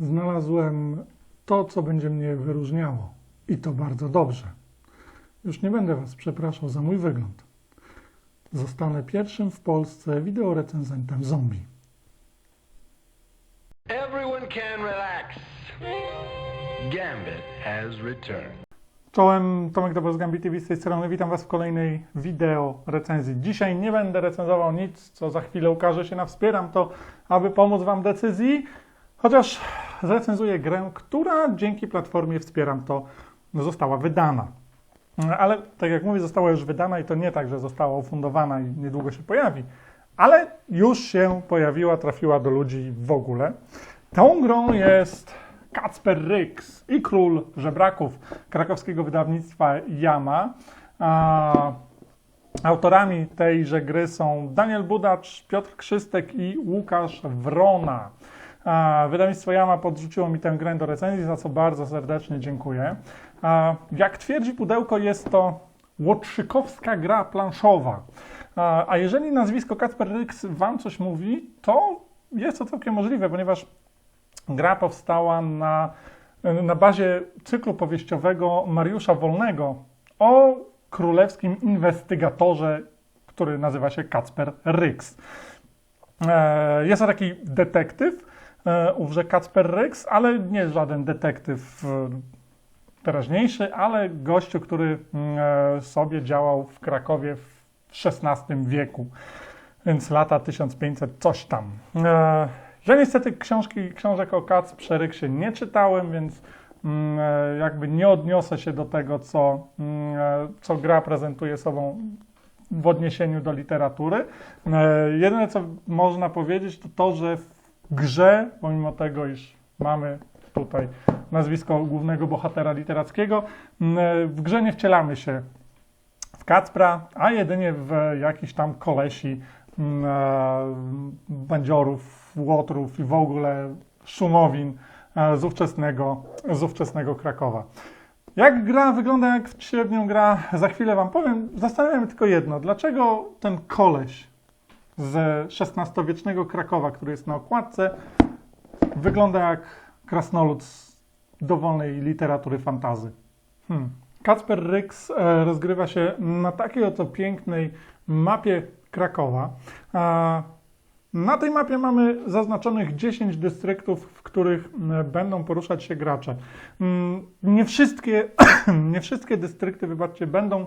Znalazłem to, co będzie mnie wyróżniało. I to bardzo dobrze. Już nie będę Was przepraszał za mój wygląd. Zostanę pierwszym w Polsce wideorecenzentem zombie. Everyone can relax. Gambit has returned. Czołem, Tomek Dobroz z Gambit TV z tej strony. Witam Was w kolejnej wideo recenzji. Dzisiaj nie będę recenzował nic, co za chwilę ukaże się na Wspieram to, aby pomóc Wam decyzji, chociaż zrecenzuję grę, która dzięki platformie Wspieram to została wydana. Ale tak jak mówię, została już wydana i to nie tak, że została ufundowana i niedługo się pojawi, ale już się pojawiła, trafiła do ludzi w ogóle. Tą grą jest Kacper Ryks i król żebraków krakowskiego wydawnictwa Yama. A, autorami tejże gry są Daniel Budacz, Piotr Krzystek i Łukasz Wrona. Wydawnictwo Yama podrzuciło mi tę grę do recenzji, za co bardzo serdecznie dziękuję. Jak twierdzi pudełko, jest to łotrzykowska gra planszowa. A, jeżeli nazwisko Kacper Ryks Wam coś mówi, to jest to całkiem możliwe, ponieważ gra powstała na, na bazie cyklu powieściowego Mariusza Wolnego o królewskim inwestygatorze, który nazywa się Kacper Ryks. E, Jest to taki detektyw, ówże Kacper Ryks, ale nie żaden detektyw e, teraźniejszy, ale gościu, który mm, e, sobie działał w Krakowie w XVI wieku, więc lata 1500 coś tam. E, Ja niestety książki, książek o Kacprze Ryksie nie czytałem, więc mm, e, jakby nie odniosę się do tego, co, mm, e, co gra prezentuje sobą w odniesieniu do literatury. E, Jedyne, co można powiedzieć, to to, że w grze, pomimo tego, iż mamy tutaj nazwisko głównego bohatera literackiego, w grze nie wcielamy się w Kacpra, a jedynie w jakiś tam kolesi e, bandziorów, łotrów i w ogóle szumowin e, z ówczesnego, z ówczesnego Krakowa. Jak gra wygląda, jak w średnią gra, za chwilę Wam powiem. Zastanawiam się tylko jedno. Dlaczego ten koleś ze XVI-wiecznego Krakowa, który jest na okładce, wygląda jak krasnolud z dowolnej literatury fantazy? Hmm. Kacper Ryks e, rozgrywa się na takiej oto pięknej mapie Krakowa. Na tej mapie mamy zaznaczonych 10 dystryktów, w których będą poruszać się gracze. Mm, Nie wszystkie, nie wszystkie dystrykty, wybaczcie, będą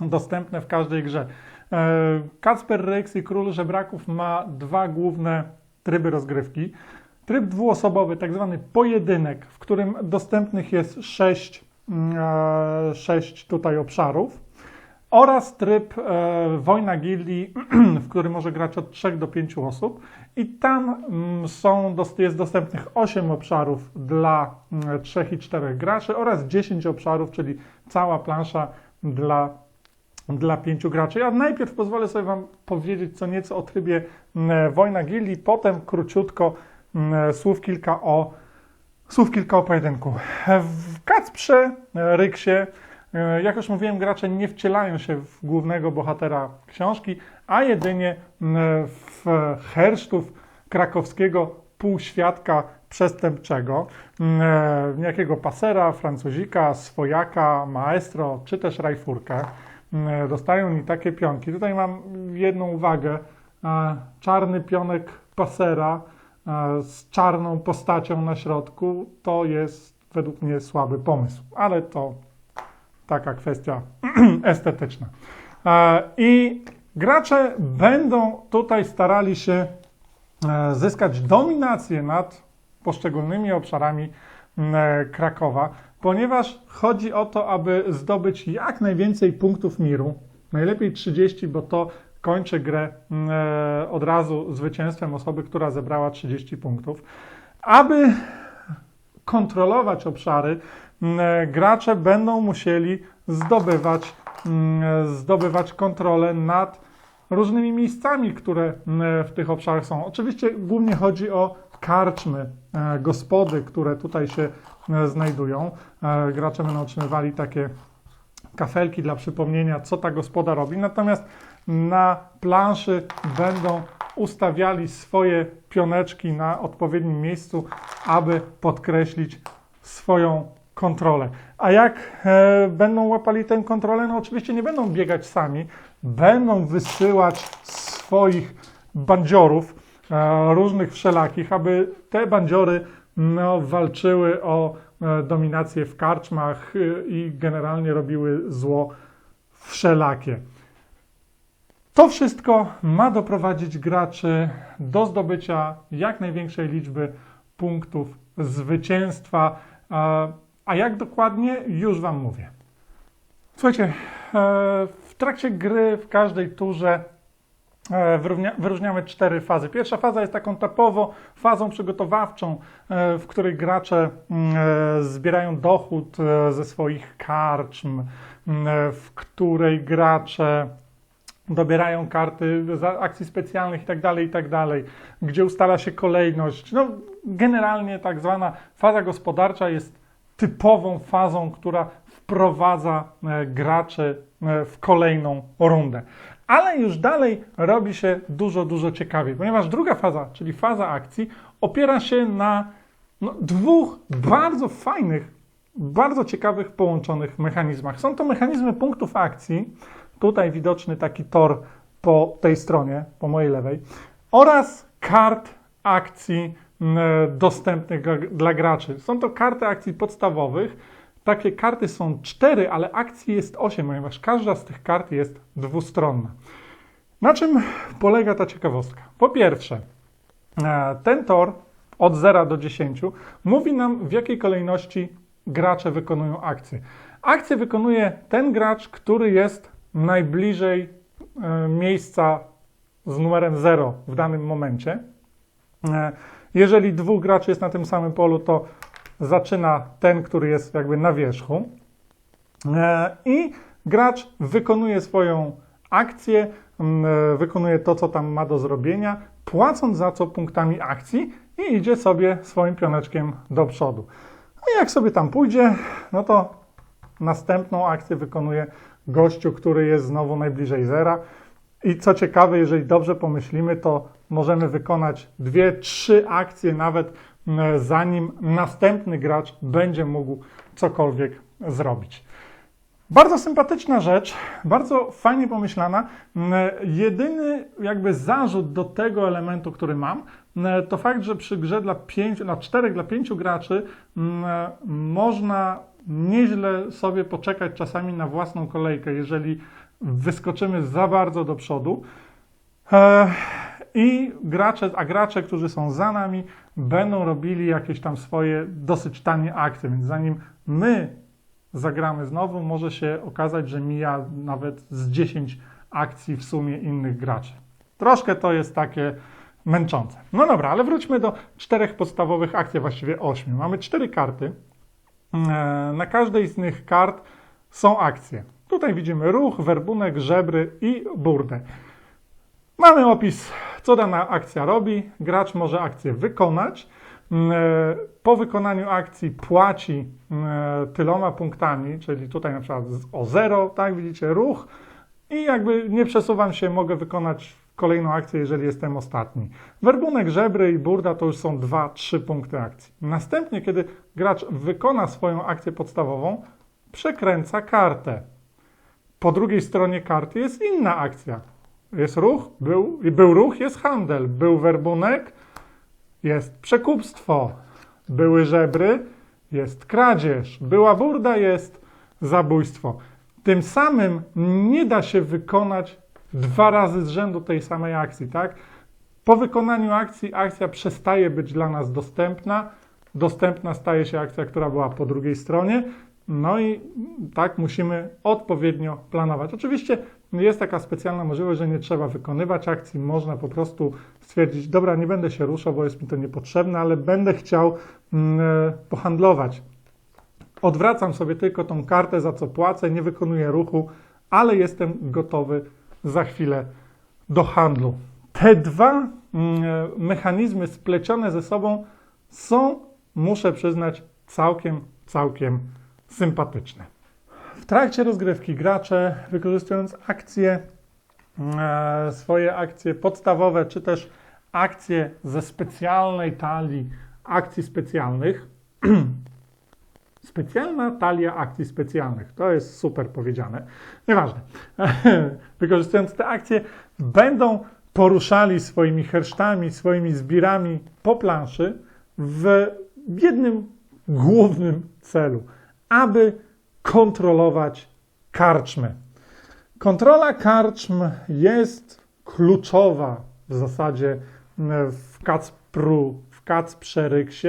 dostępne w każdej grze. E, Kacper Ryks i Król Żebraków ma dwa główne tryby rozgrywki. Tryb dwuosobowy, tak zwany pojedynek, w którym dostępnych jest 6, sześć tutaj obszarów oraz tryb e, Wojna Gildii, w którym może grać od 3 do 5 osób. I tam mm, są, jest dostępnych 8 obszarów dla mm, 3 i 4 graczy oraz 10 obszarów, czyli cała plansza dla, dla 5 graczy. Ja najpierw pozwolę sobie Wam powiedzieć co nieco o trybie mm, Wojna Gildii, potem króciutko mm, słów kilka o Słów kilka o pojedynku. W Kacprze, e, Ryksie, e, jak już mówiłem, gracze nie wcielają się w głównego bohatera książki, a jedynie m, w hersztów krakowskiego półświadka przestępczego, m, e, niejakiego pasera, francuzika, swojaka, maestro, czy też rajfurkę. M, Dostają oni takie pionki. Tutaj mam jedną uwagę. E, Czarny pionek pasera, e, z czarną postacią na środku, to jest według mnie słaby pomysł, ale to taka kwestia estetyczna. E, I gracze będą tutaj starali się e, zyskać dominację nad poszczególnymi obszarami e, Krakowa, ponieważ chodzi o to, aby zdobyć jak najwięcej punktów miru, najlepiej 30, bo to kończy grę m, e, od razu zwycięstwem osoby, która zebrała 30 punktów. Aby kontrolować obszary, m, e, gracze będą musieli zdobywać, m, e, zdobywać kontrolę nad różnymi miejscami, które e, w tych obszarach są. Oczywiście głównie chodzi o karczmy, e, gospody, które tutaj się e, znajdują. E, Gracze będą otrzymywali takie kafelki dla przypomnienia, co ta gospoda robi. Natomiast na planszy będą ustawiali swoje pioneczki na odpowiednim miejscu, aby podkreślić swoją kontrolę. A jak e, będą łapali tę kontrolę? No oczywiście nie będą biegać sami, będą wysyłać swoich bandziorów, różnych wszelakich, aby te bandziory no, walczyły o e, dominację w karczmach e, i generalnie robiły zło wszelakie. To wszystko ma doprowadzić graczy do zdobycia jak największej liczby punktów zwycięstwa. A- jak dokładnie, już Wam mówię. Słuchajcie, e, w trakcie gry, w każdej turze e, wyróżniamy cztery fazy. Pierwsza faza jest taką topowo fazą przygotowawczą, e, w której gracze mm, e, zbierają dochód e, ze swoich karczm, m, e, w której gracze dobierają karty akcji specjalnych i tak dalej, i tak gdzie ustala się kolejność. No, generalnie tak zwana faza gospodarcza jest typową fazą, która wprowadza e, graczy e, w kolejną rundę. Ale już dalej robi się dużo, dużo ciekawiej, ponieważ druga faza, czyli faza akcji, opiera się na no, dwóch bardzo fajnych, bardzo ciekawych połączonych mechanizmach. Są to mechanizmy punktów akcji, tutaj widoczny taki tor po tej stronie, po mojej lewej, oraz kart akcji m, dostępnych dla, dla graczy. Są to karty akcji podstawowych. Takie karty są cztery, ale akcji jest osiem, ponieważ każda z tych kart jest dwustronna. Na czym polega ta ciekawostka? Po pierwsze, e, ten tor od 0 do 10 mówi nam, w jakiej kolejności gracze wykonują akcje. Akcję wykonuje ten gracz, który jest najbliżej e, miejsca z numerem 0 w danym momencie. E, Jeżeli dwóch graczy jest na tym samym polu, to zaczyna ten, który jest jakby na wierzchu. E, I gracz wykonuje swoją akcję, e, wykonuje to, co tam ma do zrobienia, płacąc za co punktami akcji i idzie sobie swoim pioneczkiem do przodu. A jak sobie tam pójdzie, no to następną akcję wykonuje gościu, który jest znowu najbliżej zera. I co ciekawe, jeżeli dobrze pomyślimy, to możemy wykonać dwie, trzy akcje nawet zanim następny gracz będzie mógł cokolwiek zrobić. Bardzo sympatyczna rzecz, bardzo fajnie pomyślana. M, Jedyny jakby zarzut do tego elementu, który mam, m, to fakt, że przy grze dla dla czterech, dla pięciu graczy można nieźle sobie poczekać czasami na własną kolejkę, jeżeli wyskoczymy za bardzo do przodu. E, I gracze, a gracze, którzy są za nami, będą robili jakieś tam swoje dosyć tanie akcje, więc zanim my zagramy znowu, może się okazać, że mija nawet z 10 akcji w sumie innych graczy. Troszkę to jest takie męczące. No dobra, ale wróćmy do czterech podstawowych akcji, właściwie ośmiu. Mamy cztery karty. E, Na każdej z tych kart są akcje. Tutaj widzimy ruch, werbunek, żebry i burdę. Mamy opis, co dana akcja robi. Gracz może akcję wykonać. Mm, e, Po wykonaniu akcji płaci mm, tyloma punktami, czyli tutaj na przykład o 0, tak widzicie, ruch i jakby nie przesuwam się, mogę wykonać kolejną akcję, jeżeli jestem ostatni. Werbunek, żebry i burda to już są 2-3 punkty akcji. Następnie, kiedy gracz wykona swoją akcję podstawową, przekręca kartę. Po drugiej stronie karty jest inna akcja. Jest ruch, był, był ruch, jest handel. Był werbunek, jest przekupstwo. Były żebry, jest kradzież. Była burda, jest zabójstwo. Tym samym nie da się wykonać dwa razy z rzędu tej samej akcji, tak? Po wykonaniu akcji akcja przestaje być dla nas dostępna. Dostępna staje się akcja, która była po drugiej stronie. No i tak musimy odpowiednio planować. Oczywiście jest taka specjalna możliwość, że nie trzeba wykonywać akcji. Można po prostu stwierdzić, dobra, nie będę się ruszał, bo jest mi to niepotrzebne, ale będę chciał mm, e, pohandlować. Odwracam sobie tylko tą kartę, za co płacę, nie wykonuję ruchu, ale jestem gotowy za chwilę do handlu. Te dwa mm, e, mechanizmy splecione ze sobą są, muszę przyznać, całkiem, całkiem sympatyczne. Trakcie rozgrywki gracze, wykorzystując akcje, e, swoje akcje podstawowe, czy też akcje ze specjalnej talii akcji specjalnych. Specjalna talia akcji specjalnych. To jest super powiedziane. Nieważne. Wykorzystując te akcje, będą poruszali swoimi hersztami, swoimi zbirami po planszy w jednym głównym celu, aby kontrolować karczmy. Kontrola karczm jest kluczowa w zasadzie w Kacpru, w Kacpreryksie,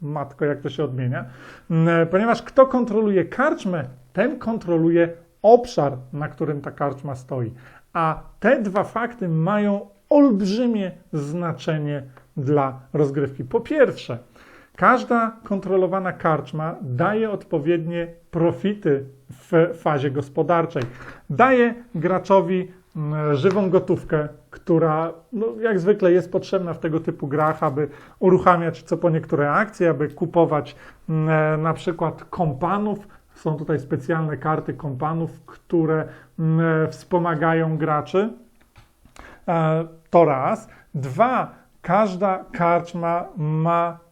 matko, jak to się odmienia, ponieważ kto kontroluje karczmę, ten kontroluje obszar, na którym ta karczma stoi. A te dwa fakty mają olbrzymie znaczenie dla rozgrywki. Po pierwsze, każda kontrolowana karczma daje odpowiednie profity w fazie gospodarczej. Daje graczowi mm, żywą gotówkę, która no, jak zwykle jest potrzebna w tego typu grach, aby uruchamiać co po niektóre akcje, aby kupować mm, na przykład kompanów. Są tutaj specjalne karty kompanów, które mm, wspomagają graczy. E, To raz. Dwa, każda karczma ma,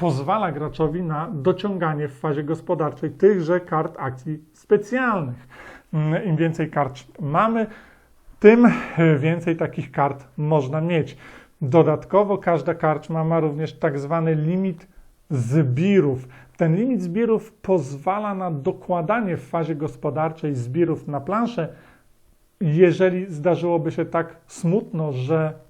pozwala graczowi na dociąganie w fazie gospodarczej tychże kart akcji specjalnych. Mm, Im więcej kart mamy, tym więcej takich kart można mieć. Dodatkowo każda karczma ma również tak zwany limit zbirów. Ten limit zbirów pozwala na dokładanie w fazie gospodarczej zbirów na planszę, jeżeli zdarzyłoby się tak smutno, że e,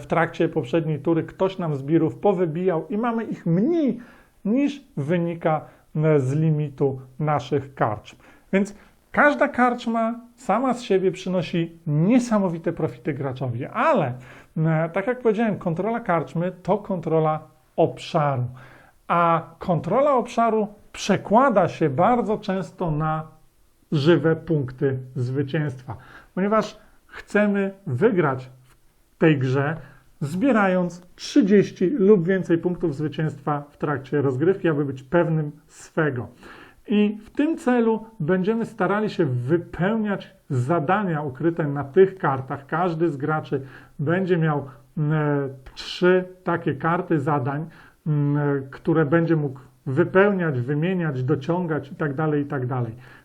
w trakcie poprzedniej tury ktoś nam zbirów powybijał i mamy ich mniej niż wynika e, z limitu naszych karczm. Więc każda karczma sama z siebie przynosi niesamowite profity graczowi, ale e, tak jak powiedziałem, kontrola karczmy to kontrola obszaru, a kontrola obszaru przekłada się bardzo często na żywe punkty zwycięstwa, ponieważ chcemy wygrać tej grze, zbierając 30 lub więcej punktów zwycięstwa w trakcie rozgrywki, aby być pewnym swego. I w tym celu będziemy starali się wypełniać zadania ukryte na tych kartach. Każdy z graczy będzie miał e, trzy takie karty zadań, e, które będzie mógł wypełniać, wymieniać, dociągać itd. itd.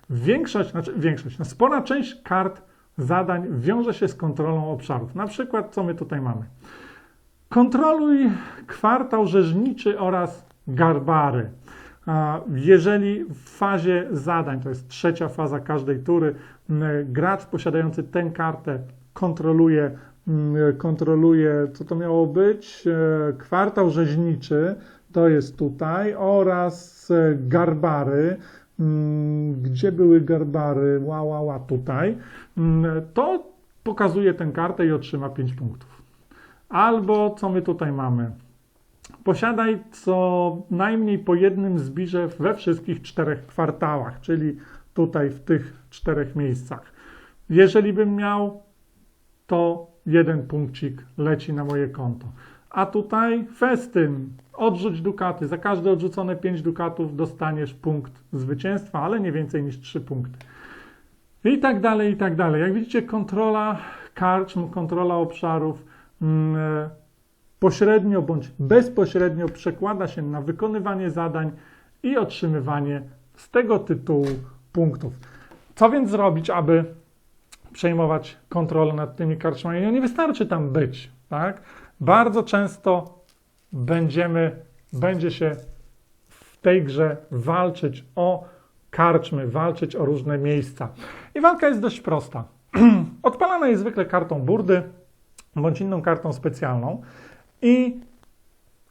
Większość, znaczy większość, no spora część kart zadań wiąże się z kontrolą obszarów. Na przykład, co my tutaj mamy? Kontroluj kwartał rzeźniczy oraz garbary. Jeżeli w fazie zadań, to jest trzecia faza każdej tury, gracz posiadający tę kartę kontroluje, kontroluje, co to miało być, e, kwartał rzeźniczy, to jest tutaj, oraz e, garbary, gdzie były garbary, ła, ła, ła, tutaj, Mm, to pokazuje tę kartę i otrzyma 5 punktów. Albo co my tutaj mamy? Posiadaj co najmniej po jednym zbirze we wszystkich czterech kwartałach, czyli tutaj w tych czterech miejscach. Jeżeli bym miał, to jeden punkcik leci na moje konto. A tutaj festyn, odrzuć dukaty. Za każde odrzucone 5 dukatów dostaniesz punkt zwycięstwa, ale nie więcej niż 3 punkty. I tak dalej, i tak dalej. Jak widzicie, kontrola karczm, kontrola obszarów mm, e, pośrednio bądź bezpośrednio przekłada się na wykonywanie zadań i otrzymywanie z tego tytułu punktów. Co więc zrobić, aby przejmować kontrolę nad tymi karczmami? No nie wystarczy tam być, tak? Bardzo często będziemy, będzie się w tej grze walczyć o karczmy, walczyć o różne miejsca. I walka jest dość prosta. Odpalana jest zwykle kartą burdy bądź inną kartą specjalną i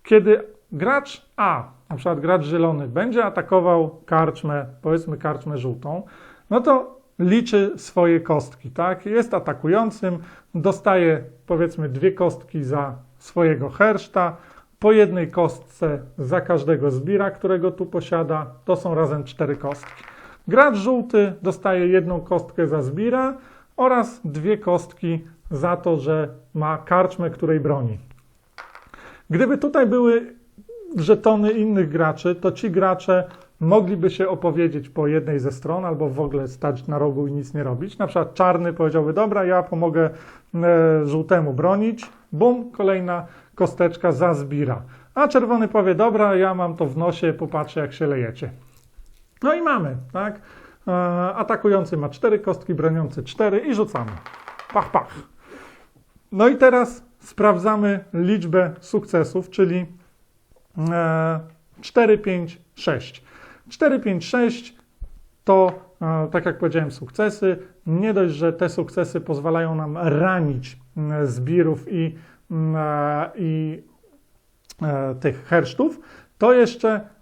kiedy gracz A, na przykład gracz zielony, będzie atakował karczmę, powiedzmy karczmę żółtą, no to liczy swoje kostki, tak? Jest atakującym, dostaje powiedzmy dwie kostki za swojego herszta, po jednej kostce za każdego zbira, którego tu posiada, to są razem cztery kostki. Gracz żółty dostaje jedną kostkę za zbira oraz dwie kostki za to, że ma karczmę, której broni. Gdyby tutaj były żetony innych graczy, to ci gracze mogliby się opowiedzieć po jednej ze stron albo w ogóle stać na rogu i nic nie robić. Na przykład czarny powiedziałby, dobra, ja pomogę e, żółtemu bronić. Bum, kolejna kosteczka za zbira. a czerwony powie, dobra, ja mam to w nosie, popatrzę jak się lejecie. No i mamy, tak? E, atakujący ma cztery kostki, broniący cztery i rzucamy. Pach, pach. No i teraz sprawdzamy liczbę sukcesów, czyli e, 4, 5, 6. 4, 5, 6 to, e, tak jak powiedziałem, sukcesy. Nie dość, że te sukcesy pozwalają nam ranić zbirów i, e, i e, tych hersztów, to jeszcze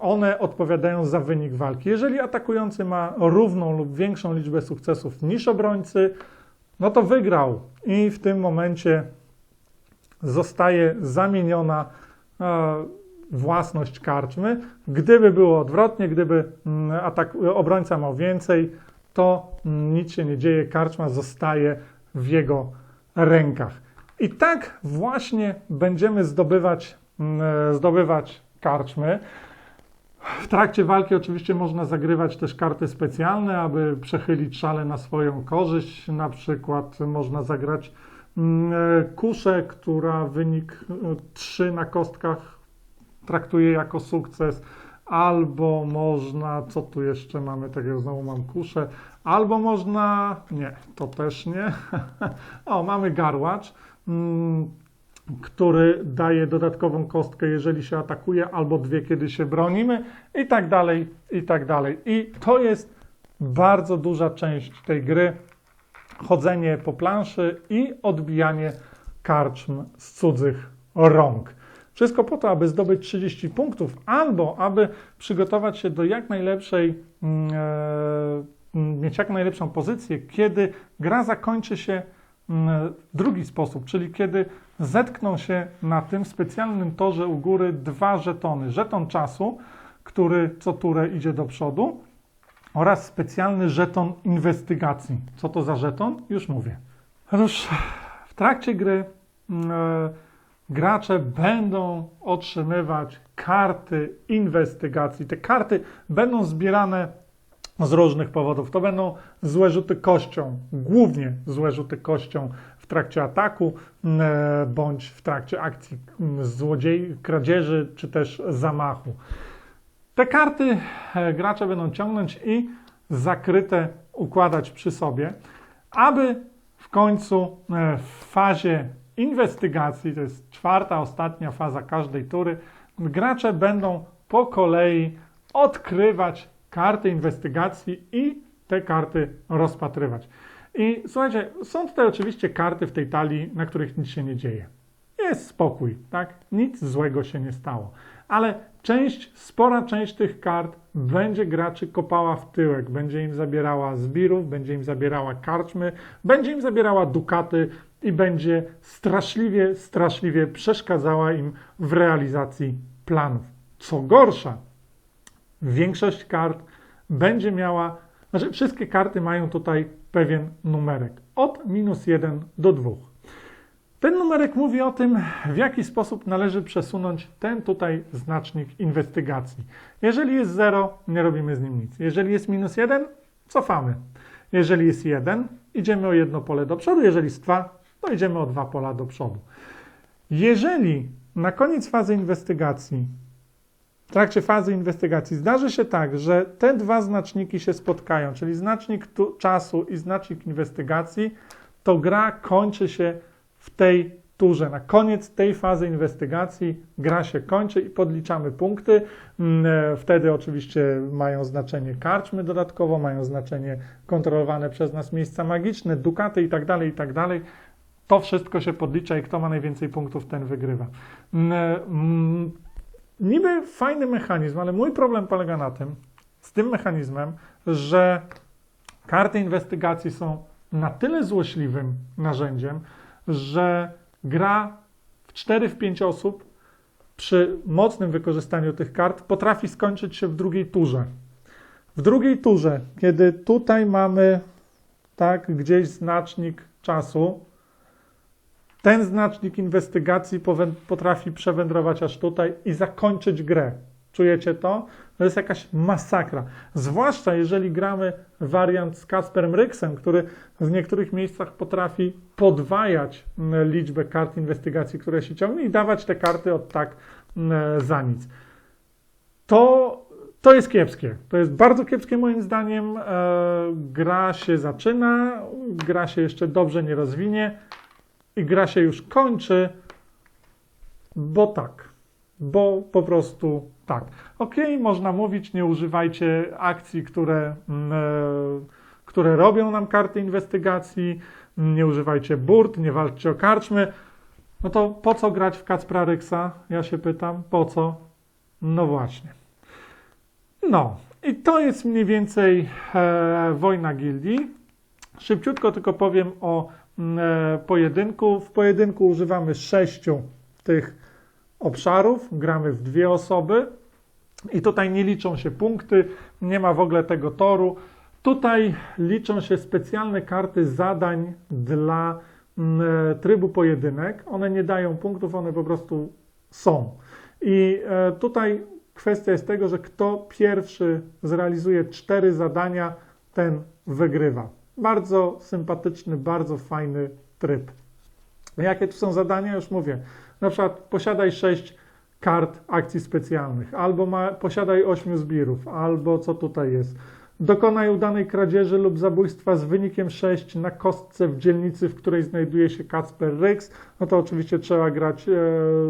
one odpowiadają za wynik walki. Jeżeli atakujący ma równą lub większą liczbę sukcesów niż obrońcy, no to wygrał i w tym momencie zostaje zamieniona własność karczmy. Gdyby było odwrotnie, gdyby mm, atak, obrońca miał więcej, to mm, nic się nie dzieje, karczma zostaje w jego rękach. I tak właśnie będziemy zdobywać, mm, e, zdobywać karczmy. W trakcie walki oczywiście można zagrywać też karty specjalne, aby przechylić szale na swoją korzyść. Na przykład można zagrać e, kuszę, która wynik e, 3 na kostkach traktuje jako sukces. Albo można, co tu jeszcze mamy, tak jak znowu mam kuszę, albo można, nie, to też nie. o, mamy garłacz. Mm, który daje dodatkową kostkę, jeżeli się atakuje, albo dwie, kiedy się bronimy, i tak dalej, i tak dalej. I to jest bardzo duża część tej gry. Chodzenie po planszy i odbijanie karczm z cudzych rąk. Wszystko po to, aby zdobyć 30 punktów, albo aby przygotować się do jak najlepszej, mm, e, mieć jak najlepszą pozycję, kiedy gra zakończy się mm, w drugi sposób, czyli kiedy zetkną się na tym specjalnym torze u góry dwa żetony. Żeton czasu, który co turę idzie do przodu oraz specjalny żeton inwestygacji. Co to za żeton? Już mówię. Otóż w trakcie gry mm, e, gracze będą otrzymywać karty inwestygacji. Te karty będą zbierane z różnych powodów. To będą złe rzuty kością, głównie złe rzuty kością w trakcie ataku m, e, bądź w trakcie akcji m, złodziei, kradzieży czy też zamachu. Te karty e, gracze będą ciągnąć i zakryte układać przy sobie, aby w końcu e, w fazie inwestygacji, to jest czwarta, ostatnia faza każdej tury, gracze będą po kolei odkrywać karty inwestygacji i te karty rozpatrywać. I słuchajcie, są tutaj oczywiście karty w tej talii, na których nic się nie dzieje. Jest spokój, tak? Nic złego się nie stało. Ale część, spora część tych kart będzie graczy kopała w tyłek, będzie im zabierała zbirów, będzie im zabierała karczmy, będzie im zabierała dukaty i będzie straszliwie, straszliwie przeszkadzała im w realizacji planów. Co gorsza, większość kart będzie miała, znaczy wszystkie karty mają tutaj pewien numerek od minus 1 do 2. Ten numerek mówi o tym, w jaki sposób należy przesunąć ten tutaj znacznik inwestygacji. Jeżeli jest 0, nie robimy z nim nic. Jeżeli jest minus 1, cofamy. Jeżeli jest 1, idziemy o jedno pole do przodu. Jeżeli jest 2, to idziemy o dwa pola do przodu. Jeżeli na koniec fazy inwestygacji w trakcie fazy inwestygacji zdarzy się tak, że te dwa znaczniki się spotkają, czyli znacznik tu, czasu i znacznik inwestygacji, to gra kończy się w tej turze. Na koniec tej fazy inwestygacji gra się kończy i podliczamy punkty. Mm, e, Wtedy oczywiście mają znaczenie karczmy dodatkowo, mają znaczenie kontrolowane przez nas miejsca magiczne, dukaty itd., itd. To wszystko się podlicza i kto ma najwięcej punktów, ten wygrywa. Mm, mm, niby fajny mechanizm, ale mój problem polega na tym, z tym mechanizmem, że karty inwestygacji są na tyle złośliwym narzędziem, że gra w 4 w 5 osób przy mocnym wykorzystaniu tych kart potrafi skończyć się w drugiej turze. W drugiej turze, kiedy tutaj mamy tak gdzieś znacznik czasu, ten znacznik inwestygacji potrafi przewędrować aż tutaj i zakończyć grę. Czujecie to? To jest jakaś masakra. Zwłaszcza jeżeli gramy wariant z Kasperem Ryksem, który w niektórych miejscach potrafi podwajać liczbę kart inwestygacji, które się ciągnie i dawać te karty od tak za nic. To, to jest kiepskie. To jest bardzo kiepskie moim zdaniem. E, gra się zaczyna, gra się jeszcze dobrze nie rozwinie i gra się już kończy, bo tak. Bo po prostu tak. Ok, można mówić, nie używajcie akcji, które, mm, e, które robią nam karty inwestygacji, nie używajcie burt, nie walczcie o karczmy. No to po co grać w Kacpra Ryksa? Ja się pytam, po co? No właśnie. No, i to jest mniej więcej e, wojna gildii. Szybciutko tylko powiem o pojedynku. W pojedynku używamy sześciu tych obszarów, gramy w dwie osoby i tutaj nie liczą się punkty, nie ma w ogóle tego toru. Tutaj liczą się specjalne karty zadań dla mm, e, trybu pojedynek. One nie dają punktów, one po prostu są. I e, tutaj kwestia jest tego, że kto pierwszy zrealizuje cztery zadania, ten wygrywa. Bardzo sympatyczny, bardzo fajny tryb. Jakie tu są zadania? Już mówię. Na przykład posiadaj sześć kart akcji specjalnych, albo ma, posiadaj ośmiu zbirów, albo co tutaj jest. Dokonaj udanej kradzieży lub zabójstwa z wynikiem 6 na kostce w dzielnicy, w której znajduje się Kacper Ryks. No to oczywiście trzeba grać e,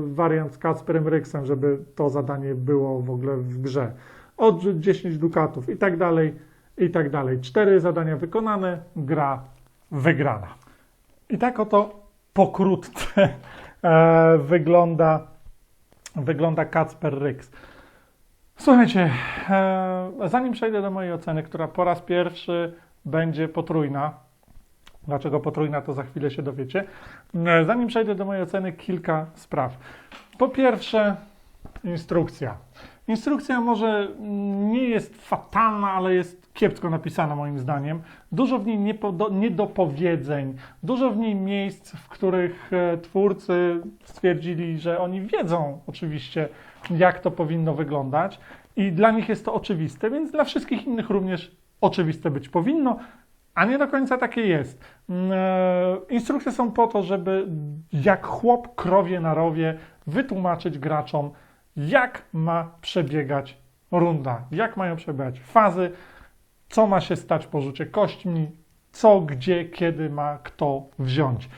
wariant z Kacperem Ryksem, żeby to zadanie było w ogóle w grze. Odrzuć 10 dukatów i tak dalej, i tak dalej. Cztery zadania wykonane, gra wygrana. I tak oto pokrótce e, wygląda, wygląda Kacper Ryks. Słuchajcie, e, zanim przejdę do mojej oceny, która po raz pierwszy będzie potrójna, dlaczego potrójna, to za chwilę się dowiecie. E, Zanim przejdę do mojej oceny, kilka spraw. Po pierwsze, instrukcja. Instrukcja może mm, nie jest fatalna, ale jest kiepsko napisana moim zdaniem. Dużo w niej niedopowiedzeń, dużo w niej miejsc, w których e, twórcy stwierdzili, że oni wiedzą oczywiście, jak to powinno wyglądać i dla nich jest to oczywiste, więc dla wszystkich innych również oczywiste być powinno, a nie do końca takie jest. Mm, e, Instrukcje są po to, żeby jak chłop krowie na rowie wytłumaczyć graczom, jak ma przebiegać runda, jak mają przebiegać fazy, co ma się stać po rzucie kośćmi, co, gdzie, kiedy ma kto wziąć.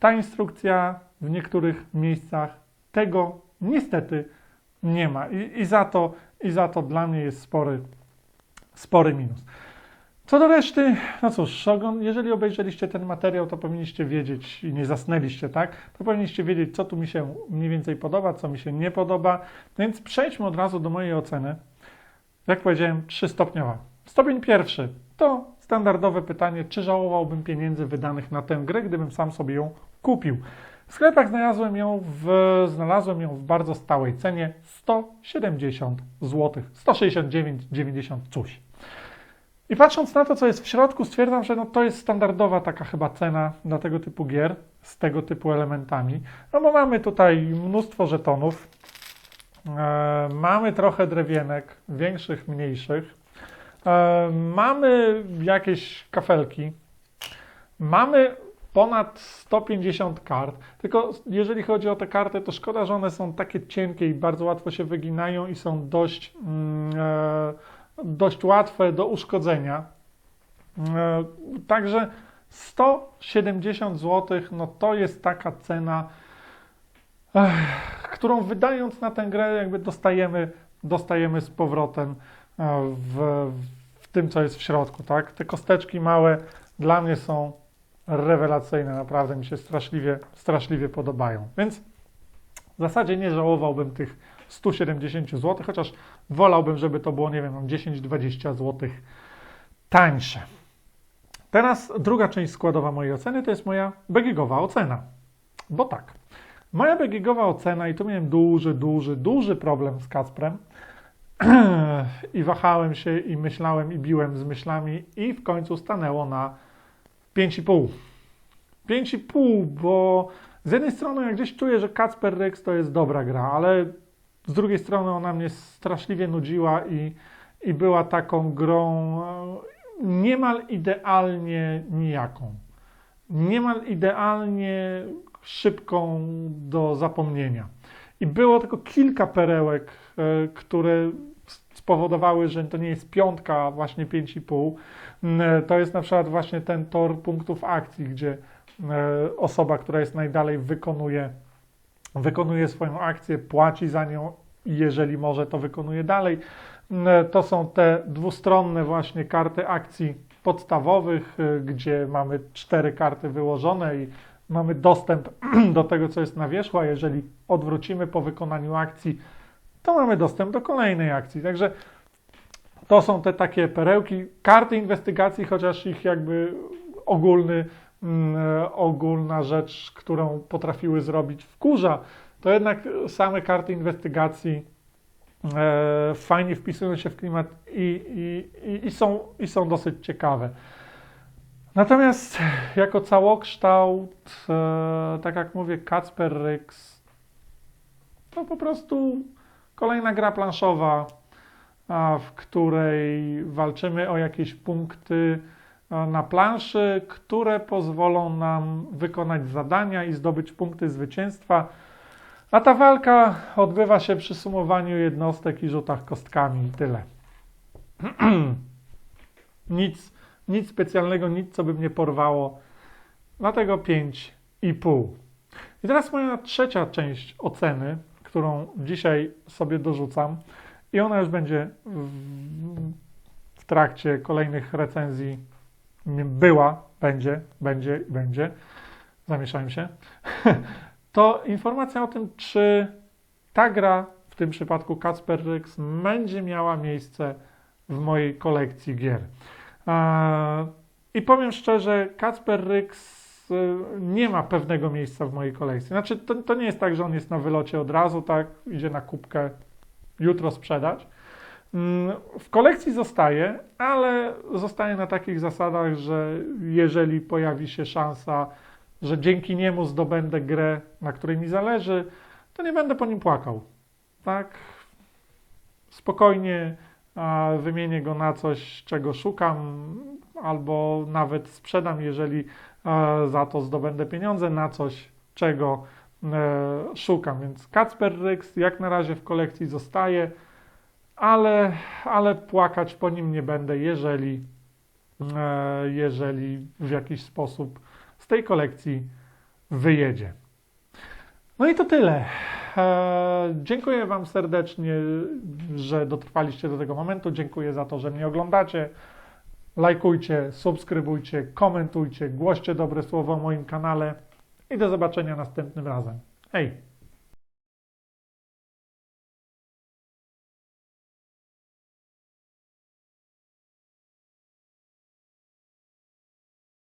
Ta instrukcja w niektórych miejscach tego niestety nie ma i, i, za, to, i za to dla mnie jest spory, spory minus. Co do reszty, no cóż, jeżeli obejrzeliście ten materiał, to powinniście wiedzieć i nie zasnęliście, tak? To powinniście wiedzieć, co tu mi się mniej więcej podoba, co mi się nie podoba. Więc przejdźmy od razu do mojej oceny. Jak powiedziałem, trzystopniowa. Stopień pierwszy to standardowe pytanie, czy żałowałbym pieniędzy wydanych na tę grę, gdybym sam sobie ją kupił. W sklepach znalazłem ją w, znalazłem ją w bardzo stałej cenie 170 zł, 169,90 coś. I patrząc na to, co jest w środku, stwierdzam, że no to jest standardowa taka chyba cena dla tego typu gier z tego typu elementami. No bo mamy tutaj mnóstwo żetonów, e, mamy trochę drewienek, większych, mniejszych, e, mamy jakieś kafelki, mamy ponad 150 kart. Tylko jeżeli chodzi o te karty, to szkoda, że one są takie cienkie i bardzo łatwo się wyginają i są dość, mm, e, dość łatwe do uszkodzenia. E, Także 170 zł, no to jest taka cena, którą wydając na tę grę, jakby dostajemy, dostajemy z powrotem e, w, w tym, co jest w środku. Tak? Te kosteczki małe dla mnie są rewelacyjne, naprawdę mi się straszliwie, straszliwie podobają. Więc w zasadzie nie żałowałbym tych 170 zł, chociaż wolałbym, żeby to było, nie wiem, 10-20 zł tańsze. Teraz druga część składowa mojej oceny to jest moja begigowa ocena. Bo tak, moja begigowa ocena, i tu miałem duży, duży, duży problem z Kacprem, i wahałem się, i myślałem, i biłem z myślami, i w końcu stanęło na 5,5. 5,5, bo z jednej strony jak gdzieś czuję, że Kacper Rex to jest dobra gra, ale z drugiej strony ona mnie straszliwie nudziła i, i była taką grą e, niemal idealnie nijaką. Niemal idealnie szybką do zapomnienia. I było tylko kilka perełek, e, które spowodowały, że to nie jest piątka, a właśnie 5,5. Mm, To jest na przykład właśnie ten tor punktów akcji, gdzie e, osoba, która jest najdalej, wykonuje, wykonuje swoją akcję, płaci za nią i jeżeli może, to wykonuje dalej. Mm, To są te dwustronne właśnie karty akcji podstawowych, e, gdzie mamy cztery karty wyłożone i mamy dostęp do tego, co jest na wierzchu, a jeżeli odwrócimy po wykonaniu akcji, to mamy dostęp do kolejnej akcji. Także to są te takie perełki. Karty inwestygacji, chociaż ich jakby ogólny, ogólna rzecz, którą potrafiły zrobić wkurza, to jednak same karty inwestygacji e, fajnie wpisują się w klimat i, i, i, i, są, i są dosyć ciekawe. Natomiast jako całokształt, e, tak jak mówię, Kacper Ryks to po prostu kolejna gra planszowa, w której walczymy o jakieś punkty na planszy, które pozwolą nam wykonać zadania i zdobyć punkty zwycięstwa. A ta walka odbywa się przy sumowaniu jednostek i rzutach kostkami i tyle. nic, nic specjalnego, nic co by mnie porwało. Dlatego 5,5. I teraz moja trzecia część oceny, którą dzisiaj sobie dorzucam. I ona już będzie w, w trakcie kolejnych recenzji była, będzie, będzie, będzie. Zamieszałem się. To informacja o tym, czy ta gra, w tym przypadku Kacper Ryks, będzie miała miejsce w mojej kolekcji gier. I powiem szczerze, Kacper Ryks y, nie ma pewnego miejsca w mojej kolekcji. Znaczy, to, to nie jest tak, że on jest na wylocie od razu, tak, idzie na kubkę jutro sprzedać. Mm, W kolekcji zostaje, ale zostaje na takich zasadach, że jeżeli pojawi się szansa, że dzięki niemu zdobędę grę, na której mi zależy, to nie będę po nim płakał. Tak? Spokojnie wymienię go na coś, czego szukam, albo nawet sprzedam, jeżeli za to zdobędę pieniądze, na coś, czego e, szukam. Więc Kacper Ryks jak na razie w kolekcji zostaje, ale, ale płakać po nim nie będę, jeżeli, e, jeżeli w jakiś sposób z tej kolekcji wyjedzie. No i to tyle. E, dziękuję Wam serdecznie, że dotrwaliście do tego momentu. Dziękuję za to, że mnie oglądacie. Lajkujcie, subskrybujcie, komentujcie, głoście dobre słowo o moim kanale i do zobaczenia następnym razem. Hej!